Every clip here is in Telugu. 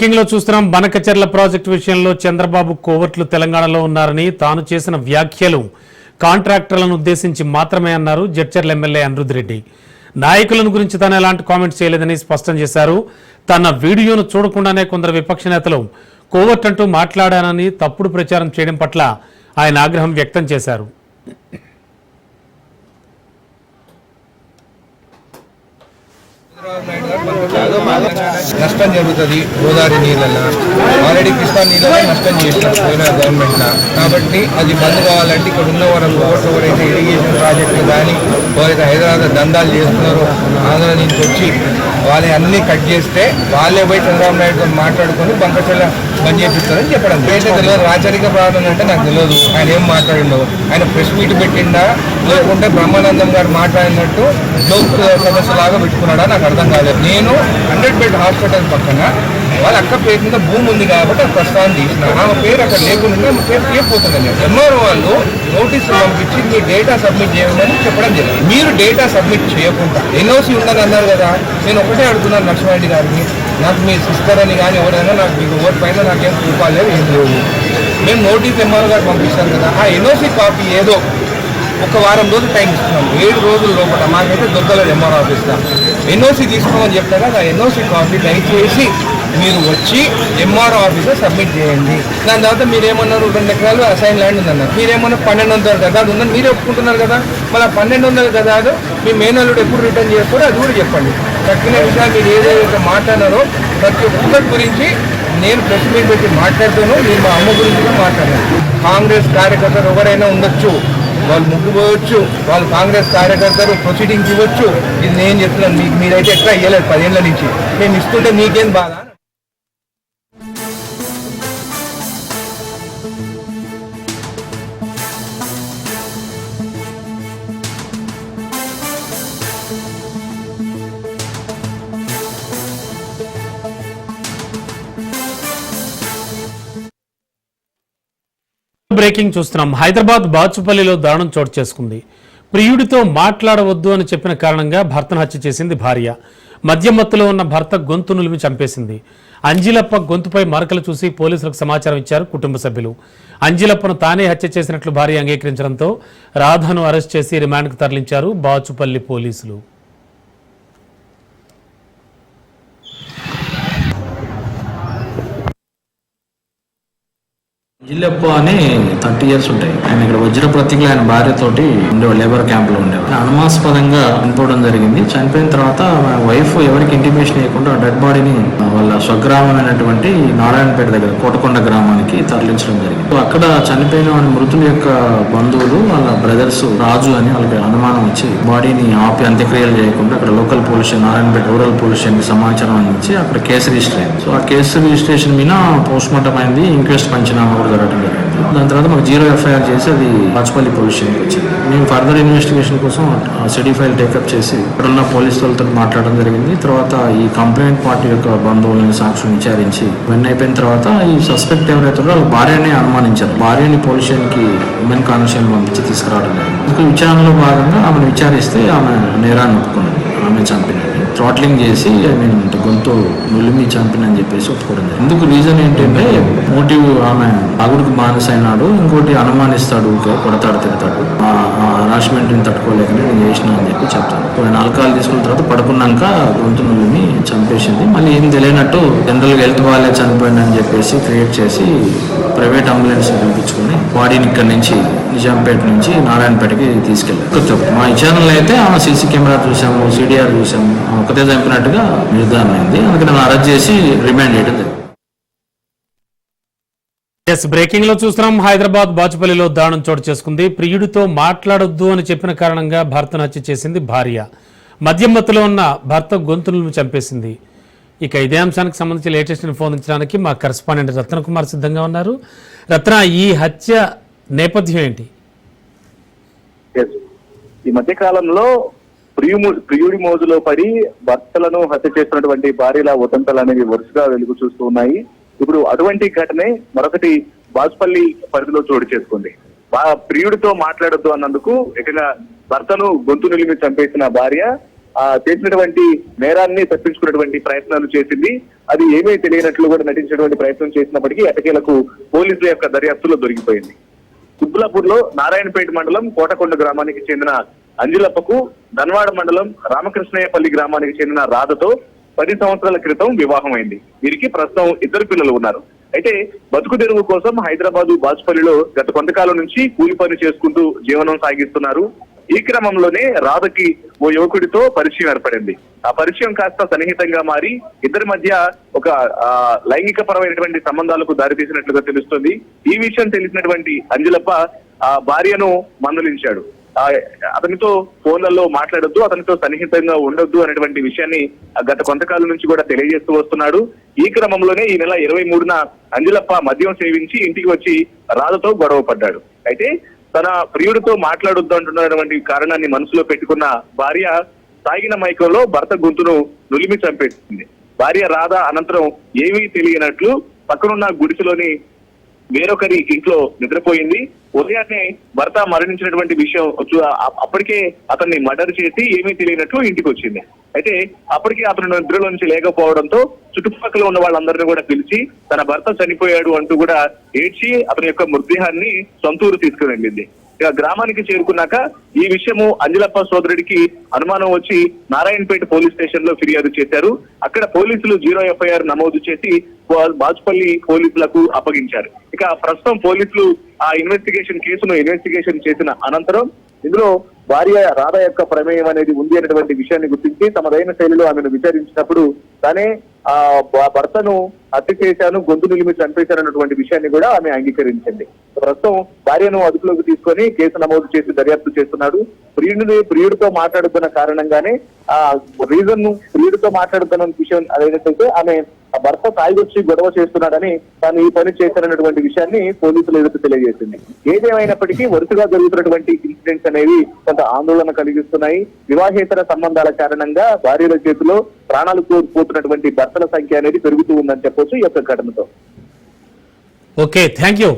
బ్రేకింగ్లో చూస్తున్నాం. బనకచెర్ల ప్రాజెక్టు విషయంలో చంద్రబాబు కోవట్లు తెలంగాణలో ఉన్నారని తాను చేసిన వ్యాఖ్యలు కాంట్రాక్టర్లను ఉద్దేశించి మాత్రమే అన్నారు జడ్చర్ల ఎమ్మెల్యే అనిరుద్ రెడ్డి నాయకులను గురించి తాను ఎలాంటి కామెంట్స్ చేయలేదని స్పష్టం చేశారు. తన వీడియోను చూడకుండానే కొందరు విపక్ష నేతలు కోవట్ అంటూ మాట్లాడానని తప్పుడు ప్రచారం చేయడం పట్ల ఆయన ఆగ్రహం వ్యక్తం చేశారు. నష్టం జరుగుతుంది. గోదావరి నీళ్ళల్లో ఆల్రెడీ కృష్ణా నీళ్ళలో నష్టం చేసినాం పోయిన గవర్నమెంట్ కాబట్టి అది బంద్ కావాలంటే ఇక్కడ ఉన్న వరకు ఎవరైతే ఇరిగేషన్ ప్రాజెక్టులు కానీ ఎవరైతే హైదరాబాద్ దందాలు చేస్తున్నారో ఆంధ్ర నుంచి వచ్చి వాళ్ళని అన్ని కట్ చేస్తే వాళ్ళే పోయి చంద్రబాబు నాయుడుతో మాట్లాడుకొని బంకచెల్ల బంద్ చేపిస్తారని చెప్పడం. ఏంటో తెలియదు? రాచరిక ప్రార్థన అంటే నాకు తెలియదు. ఆయన ఏం మాట్లాడిండో. ఆయన ప్రెస్ మీట్ పెట్టిండా? లేకుంటే బ్రహ్మానందం గారు మాట్లాడినట్టు లోక్ సదస్సు లాగా పెట్టుకున్నాడా? నాకు అర్థం కాలేదు. నేను హండ్రెడ్ బెడ్ హాస్పిటల్ పక్కన వాళ్ళ అక్క పేరు మీద భూమి ఉంది కాబట్టి ఆ ప్రస్తావన తీసిన ఆమె పేరు అక్కడ లేకుండా ఆమె పేరు తీయపోతుందని ఎంఆర్ వాళ్ళు నోటీస్ పంపించి మీ డేటా సబ్మిట్ చేయమని చెప్పడం జరిగింది. మీరు డేటా సబ్మిట్ చేయకుండా ఎన్ఓసి ఉందని అన్నారు కదా నేను ఒకటే అడుగుతున్నాను లక్ష్మారెడ్డి గారిని. నాకు మీ సిస్టర్ అని కానీ ఎవరైనా నాకు మీకు ఎవరి పైన నాకేం రూపాయలు లేవు ఏం లేవు. మేము నోటీస్ ఎంఆర్ గారు పంపిస్తాను కదా ఆ ఎన్ఓసి కాపీ ఏదో ఒక వారం రోజులు టైం ఇస్తున్నాం. ఏడు రోజుల లోపల మాకైతే దొరకలేదు ఎంఆర్ ఆఫీస్లో ఎన్ఓసి తీసుకోమని చెప్తారా ఆ ఎన్ఓసి కాపీ దయచేసి మీరు వచ్చి ఎంఆర్ ఆఫీస్లో సబ్మిట్ చేయండి. దాని తర్వాత మీరు ఏమన్నారు రెండు ఎకరాలు అసైన్ ల్యాండ్ ఉందన్నారు. మీరేమన్నారు పన్నెండు వందల గదాలు ఉందని మీరే ఒప్పుకుంటున్నారు కదా? మళ్ళీ పన్నెండు వందల గదాలు మీ మేనల్లుడు ఎప్పుడు రిటర్న్ చేస్తారో అది కూడా చెప్పండి. తక్కిన విషయాలు మీరు ఏదైతే మాట్లాడారో ప్రతి ఒక్కరి గురించి నేను ప్రెస్ మీట్ పెట్టి మాట్లాడుతాను మీరు మా అమ్మ గురించి కూడా మాట్లాడాను కాంగ్రెస్ కార్యకర్తలు ఎవరైనా ఉండొచ్చు వాళ్ళు ముగ్గుపోవచ్చు వాళ్ళు కాంగ్రెస్ కార్యకర్తలు ప్రొసీడింగ్స్ ఇవ్వచ్చు. ఇది నేను చెప్తున్నాను మీకు మీరైతే ఎట్లా ఇవ్వలేదు పదేళ్ళ నుంచి. మేము ఇస్తుంటే మీకేం బాధ? బ్రేకింగ్ చూస్తున్నాం. హైదరాబాద్ బాచుపల్లిలో దారుణం చోటు చేసుకుంది. ప్రియుడితో మాట్లాడవద్దు అని చెప్పిన కారణంగా భర్తను హత్య చేసింది భార్య. మద్యం మత్తులో ఉన్న భర్త గొంతు నులిమి చంపేసింది. అంజిలప్ప గొంతుపై మరకలు చూసి పోలీసులకు సమాచారం ఇచ్చారు కుటుంబ సభ్యులు. అంజిలప్పను తానే హత్య చేసినట్లు భార్య అంగీకరించడంతో రాధను అరెస్ట్ చేసి రిమాండ్కు తరలించారు బాచుపల్లి పోలీసులు. జిల్లెప్ప అని థర్టీ ఇయర్స్ ఉంటాయి. ఆయన ఇక్కడ వజ్ర ప్రతికలు ఆయన భార్యతోటి ఉండేవాడు లేబర్ క్యాంప్లో ఉండేవాడు అనుమాస్పదంగా చనిపోవడం జరిగింది. చనిపోయిన తర్వాత వైఫ్ ఎవరికి ఇంటిమేషన్ ఇవ్వకుండా డెడ్ బాడీని వాళ్ళ స్వగ్రామమైనటువంటి నారాయణపేట దగ్గర కోటకొండ గ్రామానికి తరలించడం జరిగింది. సో అక్కడ చనిపోయిన వాడి మృతుల యొక్క బంధువులు వాళ్ళ బ్రదర్స్ రాజు అని వాళ్ళకి అనుమానం వచ్చి బాడీని ఆపి అంత్యక్రియలు చేయకుండా అక్కడ local police Narayanpet rural police station సమాచారం అందించి అక్కడ కేసు రిజిస్టర్ అయింది. సో ఆ కేసు రిజిస్ట్రేషన్ మీద పోస్ట్ మార్టం అయింది. ఇంక్వెస్ట్ పంచనామా జరగడం జరిగింది దాని తర్వాత మాకు జీరో ఎఫ్ఐఆర్ చేసి అది బాచుపల్లి పోలీస్ స్టేషన్కి వచ్చింది. మేము ఫర్దర్ ఇన్వెస్టిగేషన్ కోసం సిటీ ఫైల్ టేకప్ చేసి ఇక్కడున్న పోలీస్ వాళ్ళతో మాట్లాడడం జరిగింది. తర్వాత ఈ కంప్లైంట్ పార్టీ యొక్క బంధువులను సాక్షులు విచారించి ఇవన్నీ అయిపోయిన తర్వాత ఈ సస్పెక్ట్ ఎవరైతే వాళ్ళ భార్యని అనుమానించారు. భార్యని పోలీస్ స్టేషన్కి ఉమెన్ కానిస్టేబుల్ పంపించి తీసుకురావడం జరిగింది. ఇందుకు విచారణలో భాగంగా ఆమెను విచారిస్తే ఆమె నేరాన్ని ఒప్పుకున్నది. ఆమె చంపినది. థ్రాట్లింగ్ చేసి ఐ మీన్ గొంతు నులిమి చంపినని చెప్పేసి ఒప్పుకోవడం ఎందుకు రీజన్ ఏంటంటే మోటివ్ ఆమె అగుడికి బానిస అయినాడు ఇంకోటి అనుమానిస్తాడు కొడతాడు తిడతాడు. హరాస్మెంట్ తట్టుకోలేకనే తట్టుకోలేక నేను చేసిన అని చెప్పి చెప్తాను. కొన్ని నాలుకాలు తీసుకున్న తర్వాత పడుకున్నాక గొంతు నులిమి చంపేసింది. మళ్ళీ ఏం తెలియనట్టు జనరల్గా హెల్త్ వాళ్ళే చనిపోయింది అని చెప్పేసి క్రియేట్ చేసి ప్రైవేట్ అంబులెన్స్ పిలిపించుకొని బాడీని ఇక్కడ నుంచి నిజాంపేట నుంచి నారాయణపేటకి తీసుకెళ్ళారు. మా ఈ ఛానల్ అయితే ఆమె సీసీ కెమెరా చూసాము సిడిఆర్ చూసాము ఒకటే చంపినట్టుగా నిర్ధారణ అయింది అందుకని నన్ను అరెస్ట్ చేసి రిమాండ్ చేయడం జరిగింది. ఎస్ బ్రేకింగ్లో చూస్తున్నాం. హైదరాబాద్ బాచుపల్లిలో దారుణం చోటు చేసుకుంది. ప్రియుడితో మాట్లాడొద్దు అని చెప్పిన కారణంగా భర్తను హత్య చేసింది భార్య. మద్యం మత్తులో ఉన్న భర్త గొంతులను చంపేసింది. ఇక ఇదే అంశానికి సంబంధించి లేటెస్ట్ ఇన్ఫోర్మించడానికి మా కరెస్పాండెంట్ రత్న కుమార్ సిద్ధంగా ఉన్నారు. రత్న ఈ హత్య నేపథ్యం ఏంటి? Yes. ఈ మధ్య కాలంలో ప్రియుము ప్రియుడి మోజులో పడి భర్తలను హత్య చేస్తున్నటువంటి భార్యల ఉదంతలు అనేవి వరుసగా వెలుగు చూస్తూ ఉన్నాయి. ఇప్పుడు అటువంటి ఘటనే మరొకటి బాజ్పల్లి పరిధిలో చోటు చేసుకుంది. ప్రియుడితో మాట్లాడొద్దు అన్నందుకు ఏకంగా భర్తను గొంతు నిలిమి చంపేసిన భార్య ఆ చేసినటువంటి నేరాన్ని తప్పించుకున్నటువంటి ప్రయత్నాలు చేసింది. అది ఏమీ తెలియనట్లు కూడా నటించినటువంటి ప్రయత్నం చేసినప్పటికీ ఎటకేలకు పోలీసుల యొక్క దర్యాప్తులో దొరికిపోయింది. కుబ్బులాపూర్లో నారాయణపేట మండలం కోటకొండ గ్రామానికి చెందిన అంజులప్పకు ధన్వాడ మండలం రామకృష్ణయ్యపల్లి గ్రామానికి చెందిన రాధతో పది సంవత్సరాల క్రితం వివాహం అయింది వీరికి ప్రస్తుతం ఇద్దరు పిల్లలు ఉన్నారు. అయితే బతుకు తెరువు కోసం హైదరాబాదు బాజ్పల్లిలో గత కొంతకాలం నుంచి కూలి పని చేసుకుంటూ జీవనం సాగిస్తున్నారు. ఈ క్రమంలోనే రాధకి ఓ యువకుడితో పరిచయం ఏర్పడింది. ఆ పరిచయం కాస్త సన్నిహితంగా మారి ఇద్దరి మధ్య ఒక లైంగిక పరమైనటువంటి సంబంధాలకు దారితీసినట్లుగా తెలుస్తుంది. ఈ విషయం తెలిసినటువంటి అంజలప్ప ఆ భార్యను మందలించాడు. అతనితో ఫోన్లలో మాట్లాడొద్దు అతనితో సన్నిహితంగా ఉండొద్దు అనేటువంటి విషయాన్ని గత కొంతకాలం నుంచి కూడా తెలియజేస్తూ వస్తున్నాడు. ఈ క్రమంలోనే ఈ నెల ఇరవై మూడున అంజలప్ప మద్యం సేవించి ఇంటికి వచ్చి రాధతో గొడవ పడ్డాడు. అయితే తన ప్రియుడితో మాట్లాడొద్దు అంటున్నటువంటి కారణాన్ని మనసులో పెట్టుకున్న భార్య తాగిన మైకంలో భర్త గొంతును నులిమి చంపేస్తుంది భార్య రాధ అనంతరం ఏమీ తెలియనట్లు పక్కనున్న గుడిసెలోని వేరొకరి ఇంట్లో నిద్రపోయింది. ఉదయాన్నే భర్త మరణించినటువంటి విషయం అప్పటికే అతన్ని మర్డర్ చేసి ఏమీ తెలియనట్టు ఇంటికి వచ్చింది అయితే అప్పటికే అతను నిద్రలో నుంచి లేకపోవడంతో చుట్టుపక్కల ఉన్న వాళ్ళందరినీ కూడా పిలిచి తన భర్త చనిపోయాడు అంటూ కూడా ఏడ్చి అతని యొక్క మృతదేహాన్ని సొంతూరు తీసుకుని వెళ్ళింది. ఇక గ్రామానికి చేరుకున్నాక ఈ విషయము అంజలప్ప సోదరుడికి అనుమానం వచ్చి నారాయణపేట పోలీస్ స్టేషన్లో ఫిర్యాదు చేశారు. అక్కడ పోలీసులు జీరో ఎఫ్ఐఆర్ నమోదు చేసి బాజ్పల్లి పోలీసులకు అప్పగించారు. ఇక ప్రస్తుతం పోలీసులు ఆ ఇన్వెస్టిగేషన్ కేసును ఇన్వెస్టిగేషన్ చేసిన అనంతరం ఇందులో భార్య రాధ యొక్క ప్రమేయం అనేది ఉంది అనేటువంటి విషయాన్ని గుర్తించి తమదైన శైలిలో ఆమెను విచారించినప్పుడు తానే ఆ భర్తను హత్య చేశాను గొంతు నిలిమి చంపేశాను అన్నటువంటి విషయాన్ని కూడా ఆమె అంగీకరించింది. ప్రస్తుతం భార్యను అదుపులోకి తీసుకొని కేసు నమోదు చేసి దర్యాప్తు చేస్తున్నాడు. ప్రియుడిని ప్రియుడితో మాట్లాడుతున్న కారణంగానే ఆ రీజన్ను ప్రియుడితో మాట్లాడుతున్న విషయం అదేంటంటే ఆమె ఆ భర్త తాగివచ్చి గొడవ చేస్తున్నాడని తాను ఈ పని చేశానన్నటువంటి విషయాన్ని పోలీసులు ఎదుట తెలియజేసింది. ఏదేమైనప్పటికీ వరుసగా జరుగుతున్నటువంటి ఇన్సిడెంట్స్ అనేవి కొంత ఆందోళన కలిగిస్తున్నాయి. వివాహేతర సంబంధాల కారణంగా భార్యల చేతిలో ప్రాణాలు కోల్పోతున్నటువంటి భర్తల సంఖ్య అనేది పెరుగుతూ ఉందని చెప్పొచ్చు ఈ యొక్క ఘటనతో. ఓకే థ్యాంక్ యూ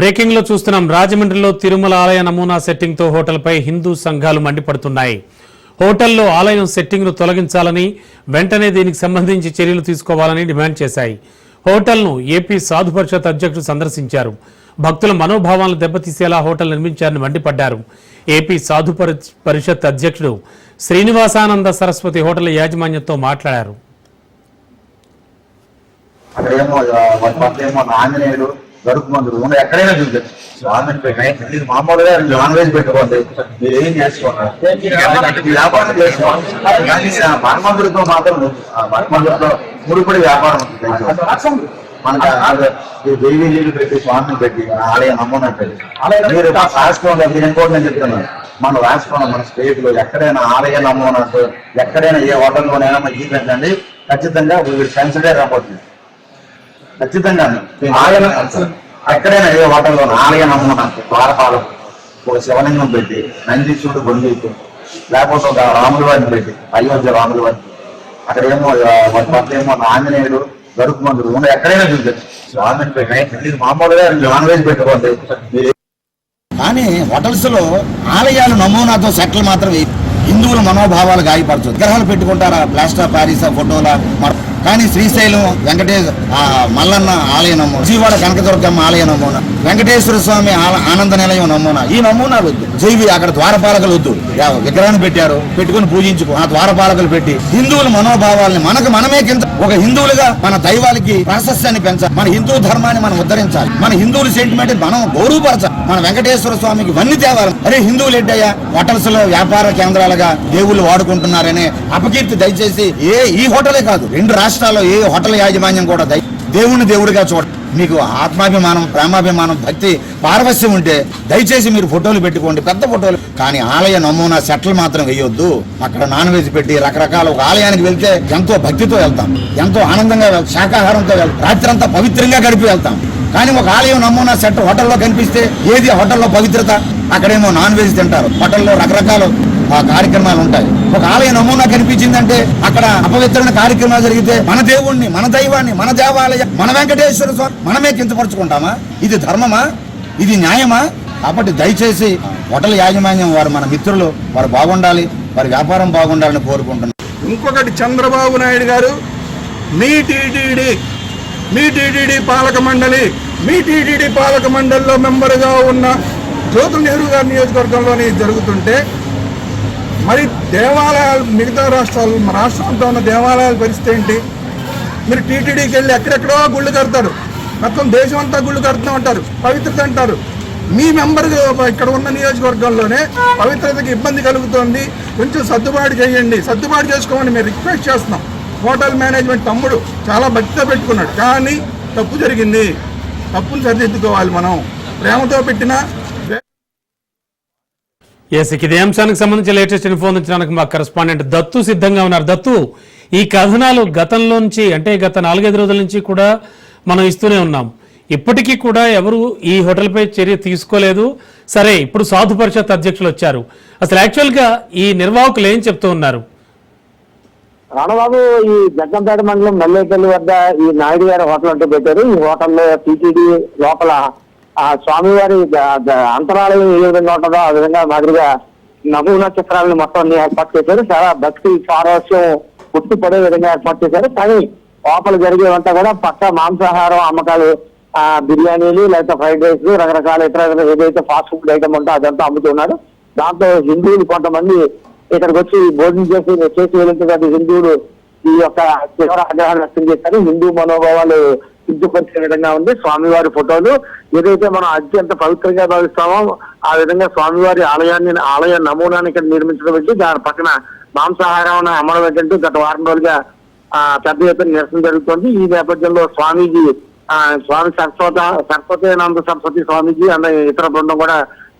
బ్రేకింగ్లో చూస్తున్నాం. రాజమండ్రిలో తిరుమల ఆలయ నమూనా సెట్టింగ్తో హోటల్పై హిందూ సంఘాలు మండిపడుతున్నాయి. హోటల్లో ఆలయం సెట్టింగ్ను తొలగించాలని వెంటనే దీనికి సంబంధించి చర్యలు తీసుకోవాలని డిమాండ్ చేశాయి. హోటల్ను ఏపీ సాధు పరిషత్ అధ్యక్షుడు సందర్శించారు. భక్తుల మనోభావాలను దెబ్బతీసేలా హోటల్ నిర్మించారని మండిపడ్డారు. ఏపీ సాధు పరిషత్ అధ్యక్షుడు శ్రీనివాసానంద సరస్వతి హోటల్ యాజమాన్యంతో మాట్లాడారు. అక్కడేమో గరుకు మందులు ఉన్న ఎక్కడైనా పెట్టండి మీరు మామూలుగా నాన్ వెజ్ పెట్టుకోండి. మీరు ఏం ఈ వ్యాపారం చేసుకోండి కానీ మీరు ఆ మన్మందుడితో మాత్రం మన్మందుడితో ముడిపడి వ్యాపారం ఉంటుంది మనకి నీళ్ళు పెట్టి స్వామిని పెట్టి ఆలయం నమూనా పెట్టి. మీరు రాష్ట్రంలో మీరు ఇంకోటి నేను చెప్తున్నాను. మన రాష్ట్రంలో మన స్టేట్లో ఎక్కడైనా ఆలయ నమూనాతో ఎక్కడైనా ఏ హోటల్లోనైనా మనకి చూపించండి ఖచ్చితంగా వీళ్ళు కన్సిడర్ రాబోతుంది. ఖచ్చితంగా ఆయన ఎక్కడైనా ఏ హోటల్లో ఆలయ నమూన ద్వారపాలం ఒక శివలింగం పెట్టి నందీశ్వరుడు గొంతు లేకపోతే ఒక రాముల వారిని పెట్టి అయోధ్య రాముల వారిని అక్కడ ఏమో ఏమో ఆంజనేయుడు గరుకు మందులు ఉన్న ఎక్కడైనా చూపించచ్చు స్వామిని పెట్టి మామూలుగా నాన్ వెజ్ పెట్టుకోండి. కానీ హోటల్స్లో ఆలయాలు నమూనాతో సెట్లు మాత్రం హిందువుల మనోభావాలు గాయపరచు. విగ్రహాలు పెట్టుకుంటారా ప్లాస్టర్ ఆఫ్ ప్యారిస్ ఫోటోల కానీ శ్రీశైలం వెంకటేశ్ మల్లన్న ఆలయ నమూనా విజయవాడ కనకదుర్గమ్మ ఆలయ నమూనా వెంకటేశ్వర స్వామి ఆల- ఆనంద నిలయం నమూనా ఈ నమూనాలు వద్దు. జైవి అక్కడ ద్వారపాలకులు వద్దు. యా- విగ్రహాన్ని పెట్టారు పెట్టుకుని పూజించుకో ఆ ద్వారపాలకులు పెట్టి హిందువుల మనోభావాలని మనకు మనమే కింద ఒక హిందువులుగా మన దైవాలకి ప్రాశస్యాన్ని పెంచాలి మన హిందూ ధర్మాన్ని మనం ఉద్ధరించాలి. మన హిందువుల సెంటిమెంట్ మనం గౌరవపరచాలి. మన వెంకటేశ్వర స్వామికి వన్ని తేవాలి. అరే హిందువులు ఎడ్డయ్యా హోటల్స్లో వ్యాపార కేంద్రాలుగా దేవుళ్ళు వాడుకుంటున్నారనే అపకీర్తి దయచేసి ఏ ఈ హోటలే కాదు రెండు రాష్ట్ర రాష్ట్రాల్లో ఏ హోటల్ యాజమాన్యం కూడా దయ దేవుణ్ణి దేవుడిగా చూడ మీకు ఆత్మాభిమానం ప్రేమాభిమానం భక్తి పారవస్యం ఉంటే దయచేసి మీరు ఫోటోలు పెట్టుకోండి పెద్ద ఫోటోలు. కానీ ఆలయ నమూనా సెట్లు మాత్రం వేయొద్దు. అక్కడ నాన్ వెజ్ పెట్టి రకరకాల ఒక ఆలయానికి వెళ్తే ఎంతో భక్తితో వెళ్తాం. ఎంతో ఆనందంగా శాకాహారంతో వెళ్తాం రాత్రంతా పవిత్రంగా గడిపి వెళ్తాం. కానీ ఒక ఆలయం నమూనా సెట్ హోటల్లో కనిపిస్తే ఏది హోటల్లో పవిత్రత? అక్కడేమో నాన్ వెజ్ తింటారు. హోటల్లో రకరకాల ఆ కార్యక్రమాలు ఉంటాయి. ఒక ఆలయ నమూనా కనిపించిందంటే అక్కడ అపవిత్రమైన కార్యక్రమాలు జరిగితే మన దేవుణ్ణి మన దైవాన్ని మన దేవాలయం మన వెంకటేశ్వర స్వామి మనమే కించపరుచుకుంటామా? ఇది ధర్మమా? ఇది న్యాయమా? కాబట్టి దయచేసి హోటల్ యాజమాన్యం వారు మన మిత్రులు వారు బాగుండాలి వారి వ్యాపారం బాగుండాలని కోరుకుంటున్నాను ఇంకొకటి చంద్రబాబు నాయుడు గారు మీ టీటీడీ మీ టీటీడీ పాలక మండలి మీ టీటీడీ పాలక మండలిలో మెంబరుగా ఉన్న జ్యోతుల నెహ్రూ గారి నియోజకవర్గంలోని జరుగుతుంటే మరి దేవాలయాలు మిగతా రాష్ట్రాలు మన రాష్ట్రంతో ఉన్న దేవాలయాల పరిస్థితి ఏంటి? మీరు టీటీడీకి వెళ్ళి ఎక్కడెక్కడో గుళ్ళు కడతారు. మొత్తం దేశం అంతా గుళ్ళు కడుతూ ఉంటారు. పవిత్రత అంటారు. మీ మెంబర్ ఇక్కడ ఉన్న నియోజకవర్గంలోనే పవిత్రతకి ఇబ్బంది కలుగుతోంది. కొంచెం సర్దుబాటు చేయండి. సర్దుబాటు చేసుకోమని మేము రిక్వెస్ట్ చేస్తున్నాం. హోటల్ మేనేజ్మెంట్ తమ్ముడు చాలా భక్తితో పెట్టుకున్నాడు. కానీ తప్పు జరిగింది. తప్పును సరిదిద్దుకోవాలి మనం. ప్రేమతో పెట్టిన ఎస్ ఇదే అంశానికి సంబంధించి లేటెస్ట్ ఇన్ఫో అందించడానికి మా కరెస్పాండెంట్ దత్తు సిద్ధంగా ఉన్నారు. దత్తు ఈ కథనాలు గతంలోంచి అంటే గత నాలుగైదు రోజుల నుంచి కూడా మనం ఇస్తూనే ఉన్నాం. ఇప్పటికీ కూడా ఎవరు ఈ హోటల్పై చర్య తీసుకోలేదు. సరే ఇప్పుడు సాధు పరిషత్ అధ్యక్షులు వచ్చారు. అసలు యాక్చువల్గా ఈ నిర్వాహకులు ఏం చెప్తూ ఉన్నారు? రాణబాబు ఈ జగ్గంపేట మండలం నల్లేపల్లి వద్ద ఈ నాయుడు గారి హోటల్ అంటూ పెట్టారు. ఈ హోటల్లో టీటీడీ లోపల ఆ స్వామివారి అంతరాలయం ఏ విధంగా ఉంటుందో ఆ విధంగా మాదిరిగా నమూనా చిత్రాలను మొత్తం ఏర్పాటు చేశారు. చాలా భక్తి పారవస్యం పుట్టు విధంగా ఏర్పాటు చేశారు. కానీ లోపల జరిగేవంతా కూడా పక్క మాంసాహారం అమ్మకాలు ఆ బిర్యానీలు లేకపోతే ఫ్రైడ్ రైస్ రకరకాల ఇతర ఏదైతే ఫాస్ట్ ఫుడ్ ఐటమ్ ఉంటో అదంతా అమ్ముతున్నారు. దాంతో హిందువులు కొంతమంది ఇక్కడికి వచ్చి భోజనం చేసి చేసి వెళ్ళినటువంటి హిందువులు ఈ యొక్క తీవ్ర ఆగ్రహాన్ని వ్యక్తం చేశారు. హిందూ మనోభావాలు కించపరిచే విధంగా ఉంది. స్వామివారి ఫోటోలు ఏదైతే మనం అత్యంత పవిత్రంగా భావిస్తామో ఆ విధంగా స్వామివారి ఆలయాన్ని ఆలయ నమూనాన్ని ఇక్కడ నిర్మించడం వచ్చి దాని పక్కన మాంసాహారం అమలు ఏంటంటూ గత వారం రోజులుగా పెద్ద ఎత్తున నిరసన జరుగుతోంది. ఈ నేపథ్యంలో స్వామీజీ ఆ స్వామి సరస్వత సరస్వతానంద సరస్వతి స్వామీజీ అన్న ఇతర బృందం కూడా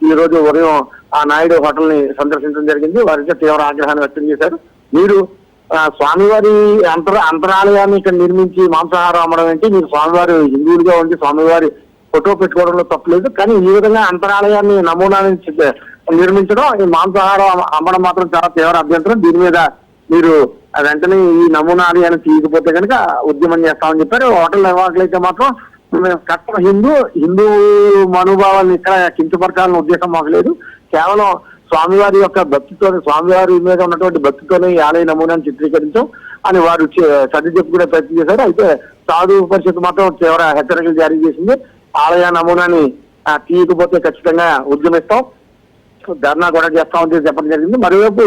ఈ రోజు ఉదయం ఆ నాయుడు హోటల్ని సందర్శించడం జరిగింది. వారికి తీవ్ర ఆగ్రహాన్ని వ్యక్తం చేశారు. మీరు స్వామివారి అంతర అంతరాలయాన్ని ఇక్కడ నిర్మించి మాంసాహారం అమ్మడం ఏంటి? మీరు స్వామివారి హిందువులుగా ఉండి స్వామివారి ఫోటో పెట్టుకోవడంలో తప్పలేదు. కానీ ఈ విధంగా అంతరాలయాన్ని నమూనాని నిర్మించడం ఈ మాంసాహారం అమ్మడం మాత్రం చాలా తీవ్ర అభ్యంతరం. దీని మీద మీరు వెంటనే ఈ నమూనాలయాన్ని తీయకపోతే కనుక ఉద్యమం చేస్తామని చెప్పారు. హోటల్ నిర్వాహకులు అయితే మాత్రం మేము కట్ట హిందూ హిందూ మనోభావాలను ఇక్కడ కించపరచాలన్న ఉద్దేశం మాకు లేదు. కేవలం స్వామివారి యొక్క భక్తితో స్వామివారి మీద ఉన్నటువంటి భక్తితోనే ఈ ఆలయ నమూనాను చిత్రీకరించాం అని వారు చే- సర్ది చెప్పుకునే ప్రయత్నం చేశారు. అయితే సాధు పరిషత్ మాత్రం తీవ్ర హెచ్చరికలు జారీ చేసింది. ఆలయ నమూనాని ఆ, తీయకపోతే ఖచ్చితంగా ఉద్యమిస్తాం. ధర్నా కూడా చేస్తామని చెప్పడం జరిగింది. మరోవైపు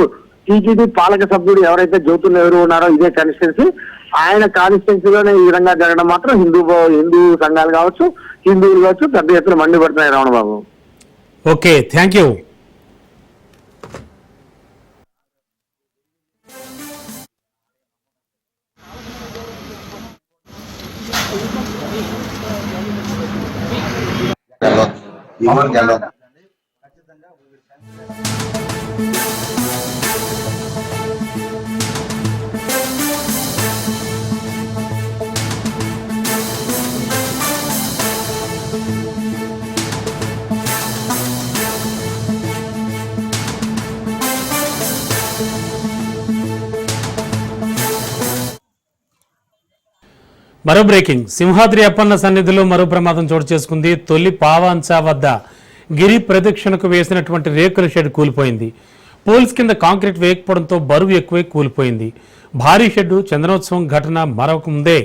టీటీడీ పాలక సభ్యుడు ఎవరైతే జ్యోతులు ఎవరు ఉన్నారో ఇదే కాన్స్టిట్యున్సీ. ఆయన కాన్స్టిట్యున్సీలోనే ఈ విధంగా జరగడం మాత్రం హిందూ హిందూ సంఘాలు కావచ్చు హిందువులు కావచ్చు పెద్ద ఎత్తున మండిపడుతున్నాయి Ravana Babu okay thank you. ఈ ఊరికి వెళ్దాం మరో బ్రేకింగ్. సింహాద్రి అప్పన్న సన్నిధిలో మరో ప్రమాదం చోటు చేసుకుంది. తొలి పావాంచా వద్ద గిరి ప్రదక్షిణకు వేసినటువంటి రేకుల షెడ్ కూలిపోయింది. పోల్స్ కింద కాంక్రీట్ వేయకపోవడంతో బరువు ఎక్కువై కూలిపోయింది. భారీ షెడ్డు చంద్రోత్సవం ఘటన మరొక ముందే.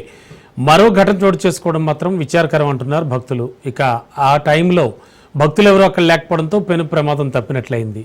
మరో ఘటన చోటు చేసుకోవడం మాత్రం విచారకరం అంటున్నారు భక్తులు. ఇక ఆ టైంలో భక్తులు ఎవరో అక్కడ లేకపోవడంతో పెను ప్రమాదం తప్పినట్లయింది.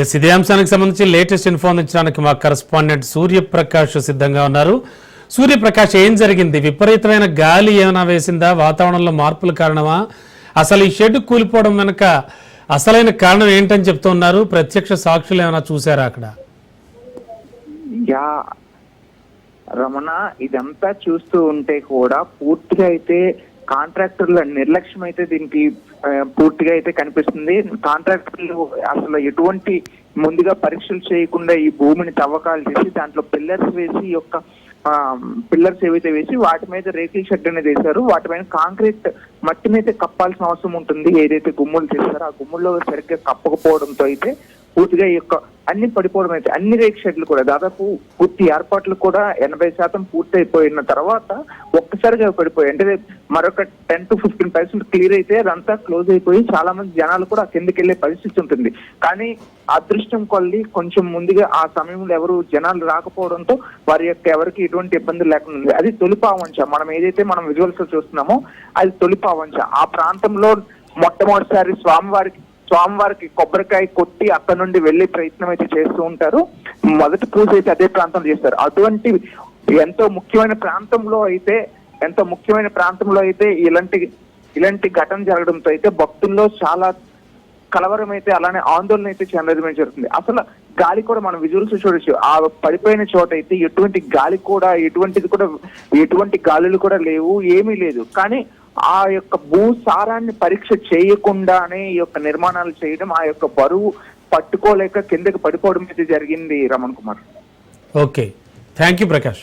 ఎస్ ఇదే అంశానికి సంబంధించి లేటెస్ట్ ఇన్ఫో అందించడానికి మా కరస్పాండెంట్ సూర్యప్రకాష్ సిద్ధంగా ఉన్నారు. సూర్యప్రకాష్ ఏం జరిగింది? విపరీతమైన గాలి ఏమైనా వేసిందా? వాతావరణంలో మార్పుల కారణమా? అసలు ఈ షెడ్ కూలిపోవడం వెనుక అసలైన కారణం ఏంటని చెప్తున్నారు ప్రత్యక్ష సాక్షులు ఏమైనా చూసారా అక్కడ? యా రమణ ఇదంతా చూస్తూ ఉంటే కూడా పూర్తిగా అయితే కాంట్రాక్టర్ల నిర్లక్ష్యం అయితే దీనికి పూర్తిగా అయితే కనిపిస్తుంది. కాంట్రాక్టర్లు అసలు ఎటువంటి ముందుగా పరీక్షలు చేయకుండా ఈ భూమిని తవ్వకాలు చేసి దాంట్లో పిల్లర్స్ వేసి యొక్క పిల్లర్స్ ఏవైతే వేసి వాటి మీద రేకుల షెడ్ అనేది వేశారు. వాటి పైన కాంక్రీట్ మట్టి మీద కప్పాల్సిన అవసరం ఉంటుంది. ఏదైతే గుమ్ములు తీస్తారో ఆ గుమ్ముల్లో సరిగ్గా కప్పకపోవడంతో అయితే పూర్తిగా ఈ యొక్క అన్ని పడిపోవడం అయితే అన్ని రేక్ షెడ్లు కూడా దాదాపు పూర్తి ఏర్పాట్లు కూడా ఎనభై శాతం పూర్తి అయిపోయిన తర్వాత ఒక్కసారిగా పడిపోయాయి. అంటే మరొక ten to fifteen percent clear అయితే అదంతా క్లోజ్ అయిపోయి చాలా మంది జనాలు కూడా కిందకి వెళ్ళే పరిస్థితి ఉంటుంది. కానీ అదృష్టం కొల్లి కొంచెం ముందుగా ఆ సమయంలో ఎవరు జనాలు రాకపోవడంతో వారి యొక్క ఎవరికి ఎటువంటి ఇబ్బంది లేకుండా ఉంది. అది తొలి పావంచ. మనం ఏదైతే మనం విజువల్స్ చూస్తున్నామో అది తొలి పావంచ ఆ ప్రాంతంలో మొట్టమొదటిసారి స్వామివారికి స్వామివారికి కొబ్బరికాయ కొట్టి అక్కడ నుండి వెళ్ళే ప్రయత్నం అయితే చేస్తూ ఉంటారు. మొదటి పూజ అయితే అదే ప్రాంతం చేస్తారు. అటువంటి ఎంతో ముఖ్యమైన ప్రాంతంలో అయితే ఎంతో ముఖ్యమైన ప్రాంతంలో అయితే ఇలాంటి ఇలాంటి ఘటన జరగడంతో అయితే భక్తుల్లో చాలా కలవరం అయితే అలానే ఆందోళన అయితే చెందడమే జరుగుతుంది. అసలు గాలి కూడా మనం విజువల్స్ చూడొచ్చు. ఆ పడిపోయిన చోట అయితే ఎటువంటి గాలి కూడా ఎటువంటిది కూడా ఎటువంటి గాలులు కూడా లేవు ఏమీ లేదు. కానీ ఆ యొక్క భూసారాన్ని పరీక్ష చేయకుండానే ఈ యొక్క నిర్మాణాలు చేయడం ఆ యొక్క బరువు పట్టుకోలేక కిందకి పడిపోవడం అయితే జరిగింది Raman Kumar. Okay. Thank you Prakash.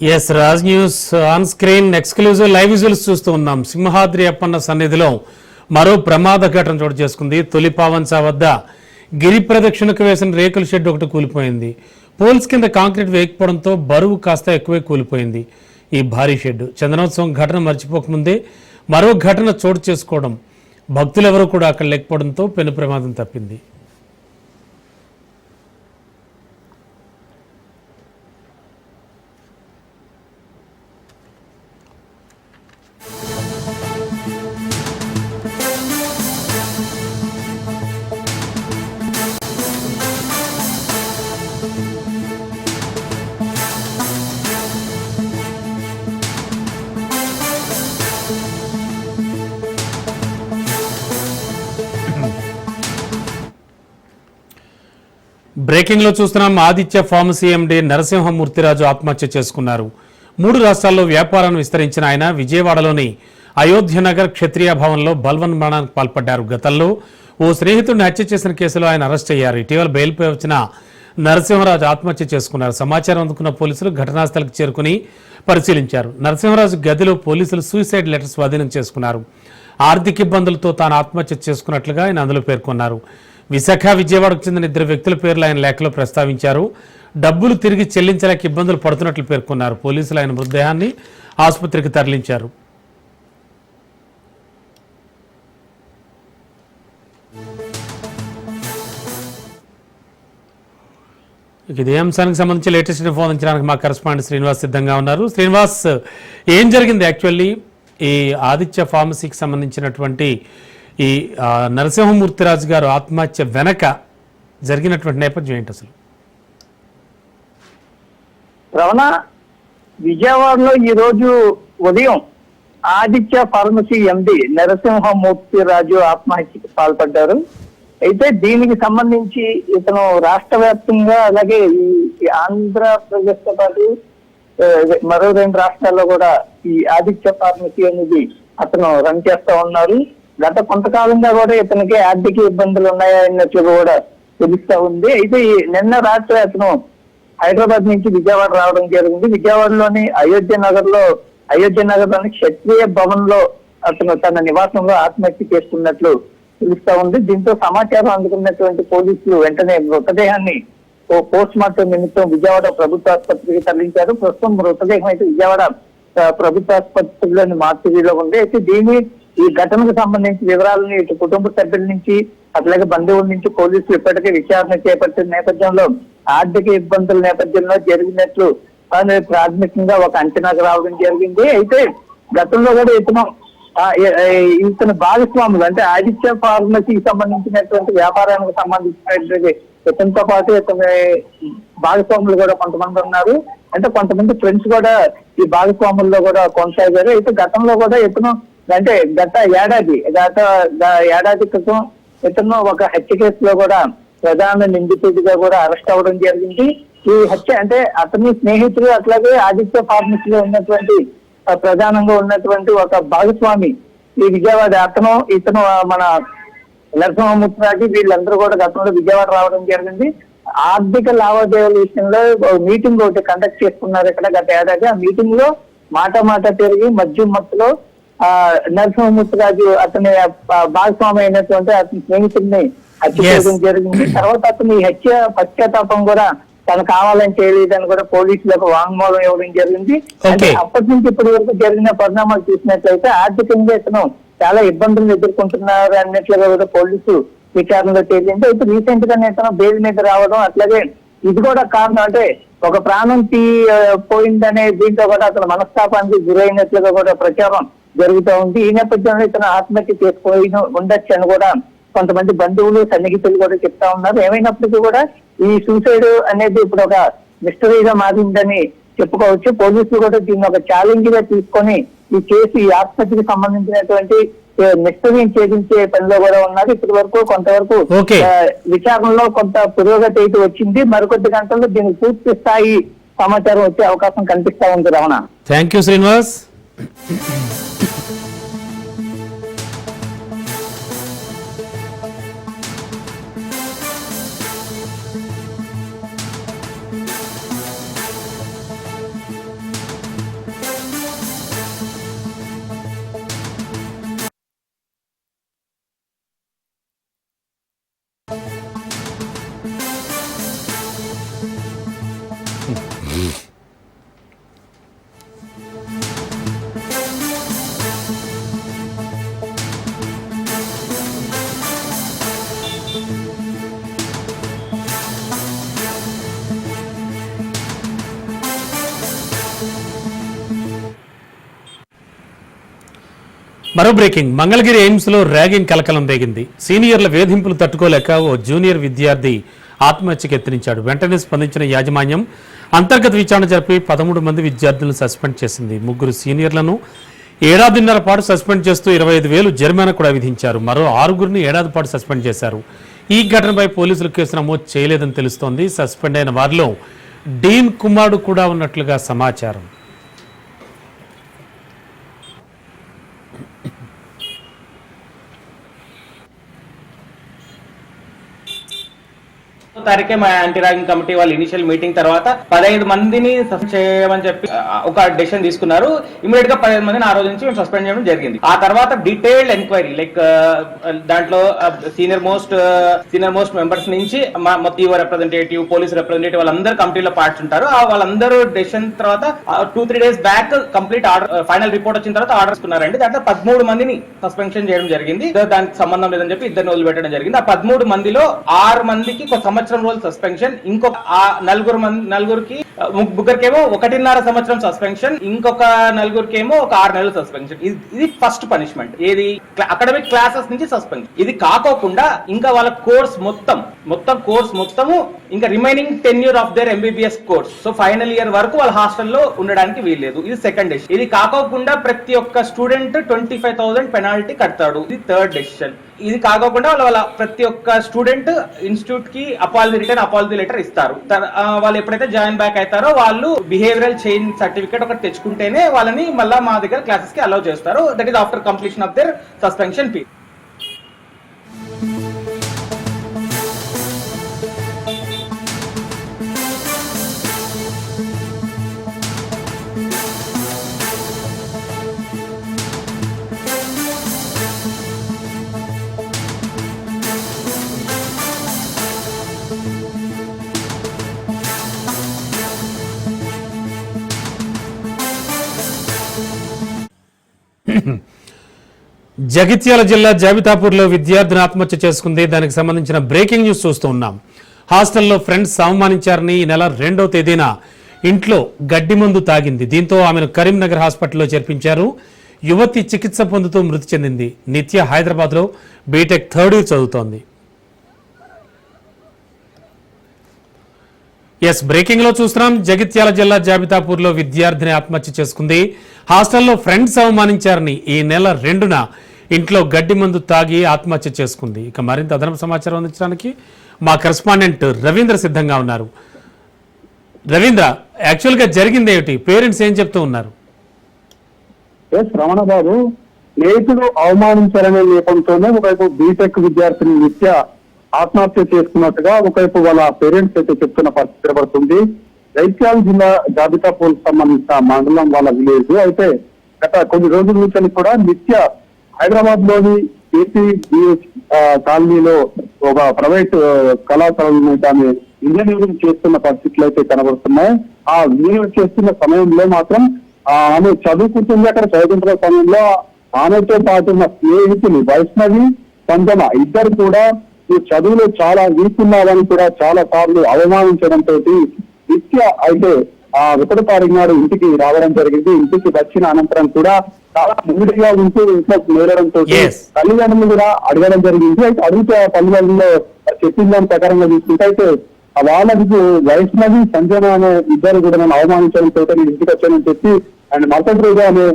S Raj news on screen exclusive live visuals చూస్తూ ఉన్నాం. సింహాద్రి అప్పన్న సన్నిధిలో మరో ప్రమాద ఘటన చోటు చేసుకుంది. తొలి పావంచా వద్ద గిరి ప్రదక్షిణకు వేసిన రేకుల షెడ్ ఒకటి కూలిపోయింది. పోల్స్ కింద కాంక్రీట్ వేయకపోవడంతో బరువు కాస్త ఎక్కువే కూలిపోయింది ఈ భారీ షెడ్. చందనోత్సవం ఘటన మర్చిపోకముందే మరో ఘటన చోటు చేసుకోవడం భక్తులెవరూ కూడా అక్కడ లేకపోవడంతో పెను ప్రమాదం తప్పింది. బ్రేకింగ్లో చూస్తున్నాం ఆదిత్య ఫార్మసీ ఎండి నరసింహమూర్తిరాజు ఆత్మహత్య చేసుకున్నారు. మూడు రాష్ట్రాల్లో వ్యాపారాన్ని విస్తరించిన ఆయన విజయవాడలోని అయోధ్య నగర్ క్షత్రియ భవన్లో బల్వన్ మరణానికి పాల్పడ్డారు. గతంలో ఓ స్నేహితుడిని హత్య చేసిన కేసులో ఆయన అరెస్ట్ అయ్యారు. ఇటీవల బెయిల్పై వచ్చిన నరసింహరాజు ఆత్మహత్య చేసుకున్నారు. సమాచారం అందుకున్న పోలీసులు ఘటనాస్థలికి చేరుకుని పరిశీలించారు. నరసింహరాజు గదిలో పోలీసులు సూసైడ్ లెటర్ స్వాధీనం చేసుకున్నారు. ఆర్థిక ఇబ్బందులతో తాను ఆత్మహత్య చేసుకున్నట్లుగా ఆయన అందులో పేర్కొన్నారు. విశాఖ విజయవాడకు చెందిన ఇద్దరు వ్యక్తుల పేర్లు ఆయన లేఖలో ప్రస్తావించారు. డబ్బులు తిరిగి చెల్లించలేక ఇబ్బందులు పడుతున్నట్లు పేర్కొన్నారు. పోలీసులు ఆయన మృతదేహాన్ని ఆసుపత్రికి తరలించారు. ఇదే అంశానికి సంబంధించి లేటెస్ట్ ఇన్ఫో అందించడానికి మా కరస్పాండెంట్ శ్రీనివాస్ సిద్ధంగా ఉన్నారు. శ్రీనివాస్ ఏం జరిగింది యాక్చువల్లీ? ఈ ఆదిత్య ఫార్మసీకి సంబంధించినటువంటి ఈ నరసింహమూర్తిరాజు గారు ఆత్మహత్య వెనక జరిగినటువంటి నేపథ్యం ఏంటి అసలు? రమణ విజయవాడలో ఈ రోజు ఉదయం ఆదిత్య ఫార్మసీ ఎండి నరసింహమూర్తి రాజు ఆత్మహత్యకి పాల్పడ్డారు. అయితే దీనికి సంబంధించి ఇతను రాష్ట్ర వ్యాప్తంగా అలాగే ఈ ఆంధ్రప్రదేశ్తో పాటు మరో రెండు రాష్ట్రాల్లో కూడా ఈ ఆదిత్య ఫార్మసీ అనేది అతను రన్ చేస్తా ఉన్నారు. గత కొంతకాలంగా కూడా ఇతనికి ఆర్థిక ఇబ్బందులు ఉన్నాయన్నట్లు కూడా తెలుస్తా ఉంది. అయితే నిన్న రాత్రి అతను హైదరాబాద్ నుంచి విజయవాడ రావడం జరిగింది. విజయవాడలోని అయోధ్య నగర్లో అయోధ్య నగర్లోని క్షత్రియ భవన్లో అతను తన నివాసంలో ఆత్మహత్య చేస్తున్నట్లు తెలుస్తా ఉంది. దీంతో సమాచారం అందుకున్నటువంటి పోలీసులు వెంటనే మృతదేహాన్ని ఓ పోస్ట్ మార్టం నిమిత్తం విజయవాడ ప్రభుత్వ ఆసుపత్రికి తరలించారు. ప్రస్తుతం మృతదేహం అయితే విజయవాడ ప్రభుత్వ ఆసుపత్రిలోని మార్చిలో ఉంది. అయితే దీని ఈ ఘటనకు సంబంధించి వివరాలను ఇటు కుటుంబ సభ్యుల నుంచి అట్లాగే బంధువుల నుంచి పోలీసులు ఇప్పటికే విచారణ చేపట్టిన నేపథ్యంలో ఆర్థిక ఇబ్బందుల నేపథ్యంలో జరిగినట్లు ప్రాథమికంగా ఒక అంచనాకు రావడం జరిగింది. అయితే గతంలో కూడా ఇతను ఇతని ఇతను భాగస్వాములు అంటే ఆదిత్య ఫార్మసీకి సంబంధించినటువంటి వ్యాపారానికి సంబంధించినటువంటి ఇతనితో పాటు ఇతని భాగస్వాములు కూడా కొంతమంది ఉన్నారు. అంటే కొంతమంది ఫ్రెండ్స్ కూడా ఈ భాగస్వాముల్లో కూడా కొనసాగారు. అయితే గతంలో కూడా ఇతను అంటే గత ఏడాది గత ఏడాది క్రితం ఇతను ఒక హత్య కేసులో కూడా ప్రధాన నిందితుడిగా కూడా అరెస్ట్ అవ్వడం జరిగింది. ఈ హత్య అంటే అతని స్నేహితుడు అట్లాగే ఆదిత్య ఫార్మసీలో ఉన్నటువంటి ప్రధానంగా ఉన్నటువంటి ఒక భాగస్వామి ఈ విజయవాడ అతను ఇతను మన నరసింహముత్రాజు వీళ్ళందరూ కూడా గతంలో విజయవాడ రావడం జరిగింది. ఆర్థిక లావాదేవీల విషయంలో మీటింగ్ ఒకటి కండక్ట్ చేసుకున్నారు ఇక్కడ గత ఏడాది. ఆ మీటింగ్లో మాట మాట పెరిగి మద్యం మత్తులో ఆ నరసింహమూర్తిరాజు అతని భాగస్వామి అయినటువంటి అతని స్నేహితుడిని హత్య. చేయడం జరిగింది తర్వాత అతను హత్య పశ్చాత్తాపం కూడా తను కావాలని చేయలేదని కూడా పోలీసులకు వాంగ్మూలం ఇవ్వడం జరిగింది అంటే. అప్పటి నుంచి ఇప్పటి వరకు జరిగిన పరిణామాలు చూసినట్లయితే ఆర్థికంగా ఇతను చాలా ఇబ్బందులు ఎదుర్కొంటున్నారు అన్నట్లుగా కూడా పోలీసు విచారణలో తేలింది అయితే రీసెంట్గా ఇతను బెయిల్ మీద రావడం అట్లాగే ఇది కూడా కారణం అంటే ఒక ప్రాణం తీ పోయిందనే దీంతో కూడా అతను మనస్తాపానికి గురైనట్లుగా కూడా ప్రచారం జరుగుతూ ఉంది. ఈ నేపథ్యంలో ఇతను ఆత్మహత్య చేసుకోయి ఉండొచ్చు అని కూడా కొంతమంది బంధువులు సన్నిహితులు కూడా చెప్తా ఉన్నారు. ఏమైనప్పటికీ కూడా ఈ సూసైడ్ అనేది ఇప్పుడు ఒక మిస్టరీగా మారిందని చెప్పుకోవచ్చు. పోలీసులు కూడా దీన్ని ఒక ఛాలెంజ్గా తీసుకొని ఈ కేసు ఈ ఆసుపత్రికి సంబంధించినటువంటి మిస్టరీని ఛేదించే పనిలో కూడా ఉన్నారు. ఇప్పటి వరకు కొంతవరకు విచారణలో కొంత పురోగతి అయితే వచ్చింది. మరికొద్ది గంటల్లో దీనికి పూర్తి స్థాయి సమాచారం వచ్చే అవకాశం కనిపిస్తా ఉంది రమణ. Thank you Srinivas すっごい! మరో బ్రేకింగ్. మంగళగిరి ఎయిమ్స్లో ర్యాగింగ్ కలకలం రేగింది. సీనియర్ల వేధింపులు తట్టుకోలేక ఓ జూనియర్ విద్యార్థి ఆత్మహత్యకు యత్నించాడు. వెంటనే స్పందించిన యాజమాన్యం అంతర్గత విచారణ జరిపి పదమూడు మంది విద్యార్థులను సస్పెండ్ చేసింది. ముగ్గురు సీనియర్లను ఏడాదిన్నర పాటు సస్పెండ్ చేస్తూ ఇరవై ఐదు వేలు జరిమానా కూడా విధించారు. మరో ఆరుగురిని ఏడాది పాటు సస్పెండ్ చేశారు. ఈ ఘటనపై పోలీసులు కేసు నమోదు చేయలేదని తెలుస్తోంది. సస్పెండ్ అయిన వారిలో డీన్ కుమారుడు కూడా ఉన్నట్లుగా సమాచారం. తారీఖే మా యాంటీ ర్యాగింగ్ కమిటీ వాళ్ళు ఇనిషియల్ మీటింగ్ తర్వాత పదహైదు మందిని సస్పెండ్ చేయమని చెప్పి ఒక డెసిషన్ తీసుకున్నారు. ఇమీడియట్గా పదహైదు మందిని ఆ రోజు నుంచి మేము సస్పెండ్ చేయడం జరిగింది. ఆ తర్వాత డీటెయిల్డ్ ఎంక్వైరీ లైక్ దాంట్లో senior most senior most members నుంచి మా రిప్రజెంటేటివ్ పోలీస్ రిప్రజెంటేటివ్ వాళ్ళందరూ కమిటీలో పార్ట్స్ ఉంటారు. ఆ వాళ్ళందరూ డెసిషన్ తర్వాత two three days back complete order final report వచ్చిన తర్వాత ఆర్డర్ ఇస్తున్నారండి దాంట్లో పదమూడు మందిని సస్పెన్షన్ చేయడం జరిగింది. దానికి సంబంధం లేదని చెప్పి ఇద్దరిని వదిలిపెట్టడం జరిగింది. ఆ పదమూడు మందిలో ఆరు మందికి ఒక సంవత్సరం రోజులు సస్పెన్షన్ ఇంకొక ఆ నలుగురు మంది నలుగురికి ముగ్గురికేమో ఒకటిన్నర సంవత్సరం సస్పెన్షన్ ఇంకొక నలుగురికేమో ఒక ఆరు నెలలు సస్పెన్షన్ ఇది ఇది ఫస్ట్ పనిష్మెంట్ ఏది? అకాడమిక్ క్లాసెస్ నుంచి సస్పెన్షన్ ఇది కాకోకుండా ఇంకా వాళ్ళ కోర్స్ మొత్తం మొత్తం కోర్స్ మొత్తము ఇంకా remaining tenure of their MBBS course so final year వరకు వాళ్ళ హాస్టల్లో ఉండడానికి వీల్లేదు. ఇది సెకండ్ డెసిషన్ ఇది కాకోకుండా ప్రతి ఒక్క student twenty five thousand penalty కడతాడు. ఇది థర్డ్ డెసిషన్ ఇది కాకోకుండా వాళ్ళ వాళ్ళ ప్రతి ఒక్క స్టూడెంట్ ఇన్స్టిట్యూట్కి అపాలజీ రిటర్న్ అపాలజీ లెటర్ ఇస్తారు. వాళ్ళు ఎప్పుడైతే జాయిన్ బ్యాక్ అవుతారో వాళ్ళు బిహేవియరల్ చేంజ్ సర్టిఫికేట్ ఒకటి తెచ్చుకుంటేనే వాళ్ళని మళ్ళీ మా దగ్గర క్లాసెస్కి అలౌ చేస్తారు. That is after completion of their suspension period Jagtial జిల్లా జాబితాపూర్లో విద్యార్థిని ఆత్మహత్య చేసుకుంది. దానికి సంబంధించిన బ్రేకింగ్ న్యూస్ చూస్తూ ఉన్నాం. హాస్టల్లో ఫ్రెండ్స్ అవమానించారని ఈ నెల రెండో తేదీన ఇంట్లో గడ్డి మందు తాగింది. దీంతో ఆమెను కరీంనగర్ హాస్పిటల్లో చేర్పించారు. యువతి చికిత్స పొందుతూ మృతి చెందింది. నిత్య హైదరాబాద్లో బీటెక్ థర్డ్ ఇయర్ చదువుతోంది. ఎస్ బ్రేకింగ్లో చూస్తున్నాం. జగిత్యాల జిల్లా జాబితాపూర్లో విద్యార్థిని ఆత్మహత్య చేసుకుంది. హాస్టల్లో ఫ్రెండ్స్ అవమానించారని ఈ నెల రెండున ఇంట్లో గడ్డి మందు తాగి ఆత్మహత్య చేసుకుంది. ఇక మరింత అదనపు సమాచారం అందించడానికి మా కరెస్పాండెంట్ రవీంద్ర సిద్ధంగా ఉన్నారు. రవీంద్ర యాక్చువల్గా జరిగింది ఏమిటి? పేరెంట్స్ ఏం చెప్తూ ఉన్నారు? ఎస్ రమణ బాబు స్నేహితుడు అవమానించారనే నేపథ్యంతోనే ఒకవైపు బీటెక్ విద్యార్థిని నిత్య ఆత్మహత్య చేసుకున్నట్టుగా ఒకవైపు వాళ్ళ పేరెంట్స్ అయితే చెప్తున్న పరిస్థితి కనబడుతుంది. జైత్యాల జిల్లా జాబితా పోలీస్ సంబంధించిన మండలం వాళ్ళ విలేజ్. అయితే గత కొన్ని రోజుల నుంచి కూడా నిత్య హైదరాబాద్లోని ఏపీ కాలనీలో ఒక ప్రైవేట్ కళాశాలను ఆమె ఇంజనీరింగ్ చేస్తున్న పరిస్థితులు అయితే కనబడుతున్నాయి. ఆ ఇంజనీరింగ్ చేస్తున్న సమయంలో మాత్రం ఆ ఆమె చదువుకుంటుంది. అక్కడ చదువుకుంటున్న సమయంలో ఆమెతో పాటు ఉన్న స్నేహితులు వైష్ణవి సంజన ఇద్దరు కూడా ఈ చదువులో చాలా వీక్ ఉన్నావని కూడా చాలా సార్లు అవమానించడంతో నిత్య అయితే ఆ ఒకటో తారీఖు నాడు ఇంటికి రావడం జరిగింది ఇంటికి వచ్చిన అనంతరం కూడా చాలా మూడిగా ఉంటూ ఇంట్లో Yes. తల్లిదండ్రులు కూడా అడగడం జరిగింది అయితే అడిగితే ఆ తల్లిదండ్రులు చెప్పిన దాని ప్రకారంగా చూసుకుంటే అయితే ఆ వాళ్ళకి వైష్ణవి సంజన అనే ఇద్దరు కూడా నన్ను అవమానించడంతో నేను ఇంటికి వచ్చానని చెప్పి అండ్ మరుసటి రోజు ఆమె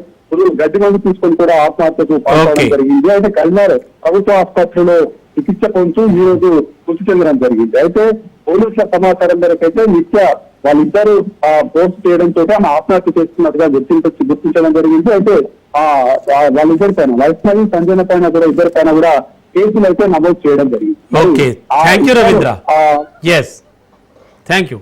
గడ్డి మందు తీసుకొని కూడా ఆత్మహత్యకు Okay. జరిగింది అయితే కరీంనగర్ ప్రభుత్వ ఆసుపత్రిలో చికిత్స పొందుతూ ఈ రోజు మృతి చెందడం జరిగింది. అయితే పోలీసుల సమాచారం మేరకు అయితే నిత్య వాళ్ళిద్దరూ ఆ పోస్ట్ చేయడంతో ఆమె ఆత్మహత్య చేసుకున్నట్టుగా గుర్తించి గుర్తించడం జరిగింది. అయితే ఆ వాళ్ళిద్దరి పైన వైష్ణవి సంజన పైన కూడా ఇద్దరి పైన కూడా కేసులు అయితే నమోదు చేయడం జరిగింది. Okay. You Ravindra. Thank you